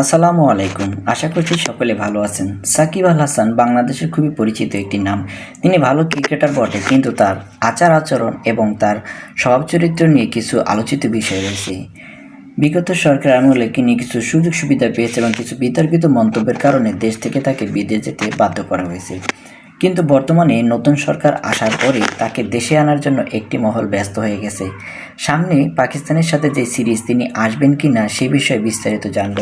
আসসালামু আলাইকুম। আশা করছি সকলে ভালো আছেন। সাকিব আল হাসান বাংলাদেশের খুবই পরিচিত একটি নাম। তিনি ভালো ক্রিকেটার বটে, কিন্তু তার আচার আচরণ এবং তার স্বভাব চরিত্র নিয়ে কিছু আলোচিত বিষয় রয়েছে। বিগত সরকার আমলে তিনি কিছু সুযোগ সুবিধা পেয়েছে এবং কিছু বিতর্কিত মন্তব্যের কারণে দেশ থেকে তাকে বিদেশ যেতে বাধ্য করা হয়েছে। কিন্তু বর্তমানে নতুন সরকার আসার পরে তাকে দেশে আনার জন্য একটি মহল ব্যস্ত হয়ে গেছে। সামনে পাকিস্তানের সাথে যে সিরিজ তিনি আসবেন কি না সে বিষয়ে বিস্তারিত জানব।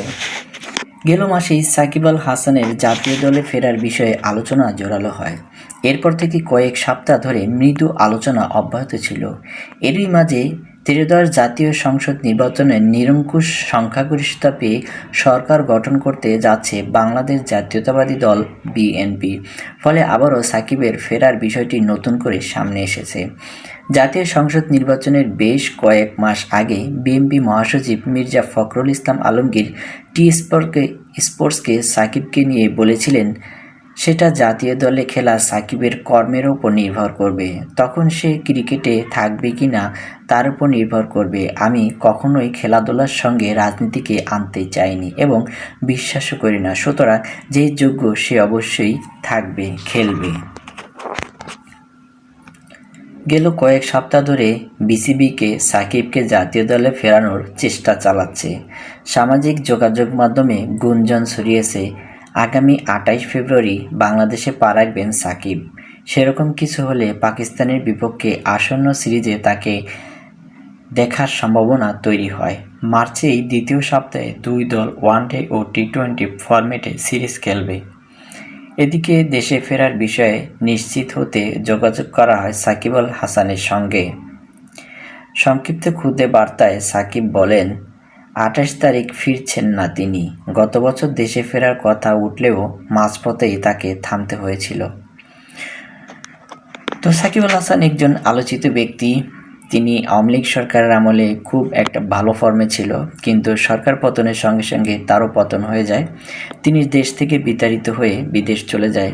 গেল মাসেই সাকিব আল হাসানের জাতীয় দলে ফেরার বিষয়ে আলোচনা জোরালো হয়। এরপর থেকে কয়েক সপ্তাহ ধরে মৃদু আলোচনা অব্যাহত ছিল। এরই মাঝে ত্রিদশ জাতীয় সংসদ নির্বাচনে নিরঙ্কুশ সংখ্যাগরিষ্ঠতা পেয়ে সরকার গঠন করতে যাচ্ছে বাংলাদেশ জাতীয়তাবাদী দল, বিএনপি। ফলে আবারও সাকিবের ফেরার বিষয়টি নতুন করে সামনে এসেছে। জাতীয় সংসদ নির্বাচনের বেশ কয়েক মাস আগে বিএনপি মহাসচিব মির্জা ফখরুল ইসলাম আলমগীর টি স্পোর্টকে স্পোর্টসকে সাকিবকে নিয়ে বলেছিলেন সেটা জাতীয় দলে খেলা সাকিবের কর্মের ওপর নির্ভর করবে। তখন সে ক্রিকেটে থাকবে কি না, তার উপর নির্ভর করবে। আমি কখনোই খেলাধুলার সঙ্গে রাজনীতিকে আনতে চাইনি এবং বিশ্বাসও করি না। সুতরাং যে যোগ্য সে অবশ্যই থাকবে, খেলবে। গেল কয়েক সপ্তাহ ধরে বিসিবিকে সাকিবকে জাতীয় দলে ফেরানোর চেষ্টা চালাচ্ছে। সামাজিক যোগাযোগ মাধ্যমে গুঞ্জন ছড়িয়েছে আগামী আটাইশ ফেব্রুয়ারি বাংলাদেশে পা রাখবেন সাকিব। সেরকম কিছু হলে পাকিস্তানের বিপক্ষে আসন্ন সিরিজে তাকে দেখার সম্ভাবনা তৈরি হয়। মার্চেই দ্বিতীয় সপ্তাহে দুই দল ওয়ানডে ও টি টোয়েন্টি ফরম্যাটে সিরিজ খেলবে। এদিকে দেশে ফেরার বিষয়ে নিশ্চিত হতে যোগাযোগ করা হয় সাকিব আল হাসানের সঙ্গে। সংক্ষিপ্ত খুদে বার্তায় সাকিব বলেন আঠাশ তারিখ ফিরছেন না তিনি। গত বছর দেশে ফেরার কথা উঠলেও মাঝপথেই তাকে থামতে হয়েছিল। তো সাকিবুল হাসান একজন আলোচিত ব্যক্তি। তিনি আওয়ামী লীগ সরকারের আমলে খুব একটা ভালো ফর্মে ছিল, কিন্তু সরকার পতনের সঙ্গে সঙ্গে তারও পতন হয়ে যায়। তিনি দেশ থেকে বিতাড়িত হয়ে বিদেশ চলে যায়।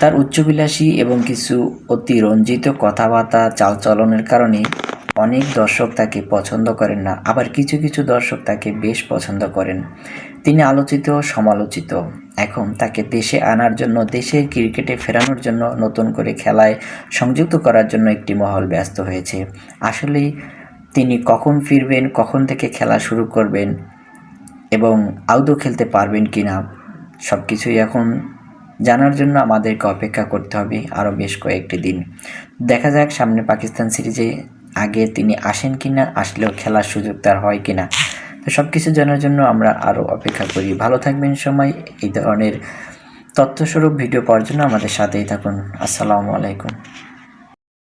তার উচ্চবিলাসী এবং কিছু অতি রঞ্জিত কথাবার্তা চালচলনের কারণে অনেক দর্শক তাকে পছন্দ করেন না, আবার কিছু কিছু দর্শক তাকে বেশ পছন্দ করেন। তিনি আলোচিত, সমালোচিত। এখন তাকে দেশে আনার জন্য, দেশের ক্রিকেটে ফেরানোর জন্য নতুন করে খেলায় সংযুক্ত করার জন্য একটি মহল ব্যস্ত হয়েছে। আসলেই তিনি কখন ফিরবেন, কখন থেকে খেলা শুরু করবেন এবং আউদো খেলতে পারবেন কি না সব কিছুই এখন জানার জন্য আমাদেরকে অপেক্ষা করতে হবে আরও বেশ কয়েকটি দিন। দেখা যাক সামনে পাকিস্তান সিরিজে আগে তিনি আসেন কি না আসলেও খেলার সুযোগ তার হয় কি না তো সব কিছু জানার জন্য আমরা আরও অপেক্ষা করি। ভালো থাকবেন সময় এই ধরনের তথ্যস্বরূপ ভিডিও পাওয়ার জন্য আমাদের সাথেই থাকুন। আসসালামু আলাইকুম।